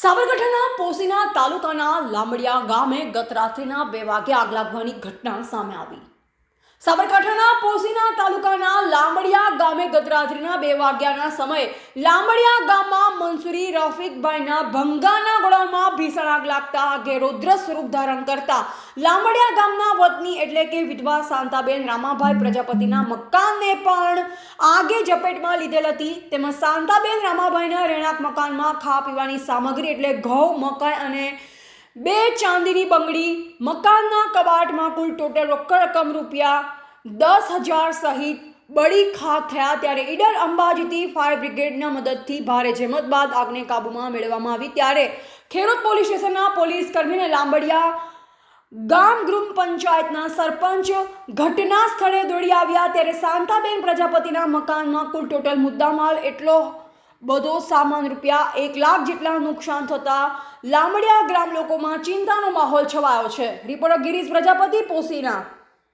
સાબરકાંઠાના પોસીના તાલુકાના લામડિયા ગામે ગત રાત્રિના બે વાગે આગ લાગવાની ઘટના સામે આવી. સાબરકાંઠાના પોસીના તાલુકાના લાંબડિયા ગામે ગત બે વાગ્યાના સમયે લાંબડિયા ગામમાં મનસુરી રફીકભાઈના ભંગાના ગોળામાં ભીષણ આગ લાગતા આગે રૌદ્ર સ્વરૂપ ધારણ કરતા લાંબડિયા ગામના વતની એટલે કે વિધવા શાંતાબેન, રામાભાઈ પ્રજાપતિના મકાનને પણ આગે ઝપેટમાં લીધેલ હતી. તેમજ શાંતાબેન, રામાભાઈના રહેણાંક મકાનમાં ખાવા પીવાની સામગ્રી એટલે ઘઉં, મકાઈ અને બે ચાંદીની બંગડી, મકાનના કબાટમાં કુલ ટોટલ રોકડ રકમ રૂપિયા દસ હજાર સહિત બળી ખાક થયા ત્યારે ઈડર અંબાજીથી ફાયર બ્રિગેડના મદદથી ભારે જહેમત બાદ આગને કાબૂમાં મેળવવામાં આવી ત્યારે ખેડૂત પોલીસ સ્ટેશનના પોલીસ કર્મીને લાંબડિયા ગામ ગૃહ પંચાયતના સરપંચ ઘટના સ્થળે દોડી આવ્યા ત્યારે શાંતાબેન પ્રજાપતિના મકાનમાં કુલ ટોટલ મુદ્દામાલ એટલો બધો સામાન રૂપિયા એક લાખ જેટલા નુકસાન થતા લાંબડિયા ગ્રામ લોકોમાં ચિંતાનો માહોલ છવાયો છે. રિપોર્ટર ગિરીશ પ્રજાપતિ પોસીના